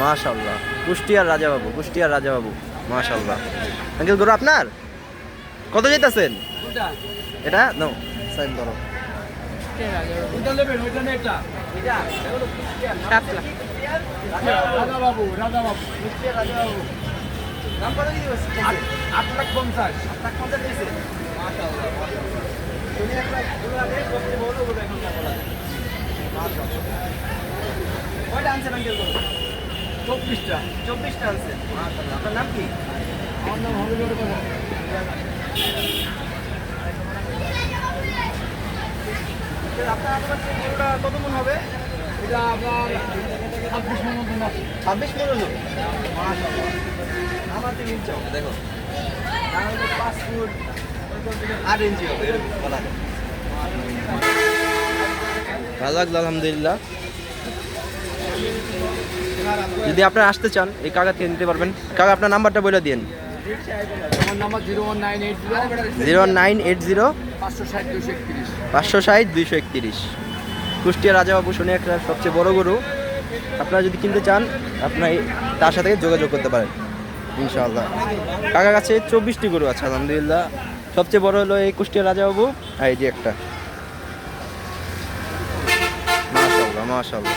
মাশাল্লাহ কুষ্টিয়ার রাজাবাবু কুষ্টিয়ার রাজাবাবু মাশাল্লাহ আঙ্কেল গরু আপনার? কত যেতেছেন এটা? নো সাইন মাশাআল্লাহ। কয়টা আনছেন আঙ্কেল চব্বিশটা চব্বিশটা মাশাআল্লাহ আপনার নাম কি? আমার নাম হবিবর কথা আপনার আপনার গরুটা কত মন হবে? এটা আপনার ছাব্বিশ মন ছাব্বিশ মন হলো মাশাআল্লাহ। আমার তিন ইঞ্চি হবে দেখো। পাঁচ ফুট আট ইঞ্চি হবে এরকম। বলা ভালো লাগল আলহামদুলিল্লাহ। যদি আপনারা আসতে চান এই কাকা থেকে নিতে পারবেন। কাকা আপনার নাম্বারটা বলে দিন। জিরো নাইন এইট জিরো পাঁচশো ষাট দুইশো একত্রিশ। কুষ্টিয়া রাজাবাবু শুনে একটা সবচেয়ে বড় গরু। আপনারা যদি কিনতে চান আপনার তার সাথে যোগাযোগ করতে পারেন ইনশাআল্লাহ। কাকার কাছে চব্বিশটি গরু আছে আলহামদুলিল্লাহ। সবচেয়ে বড় হলো এই কুষ্টিয়া রাজাবাবু আর এই যে একটা। মাশাল্লাহ মাশাল্লাহ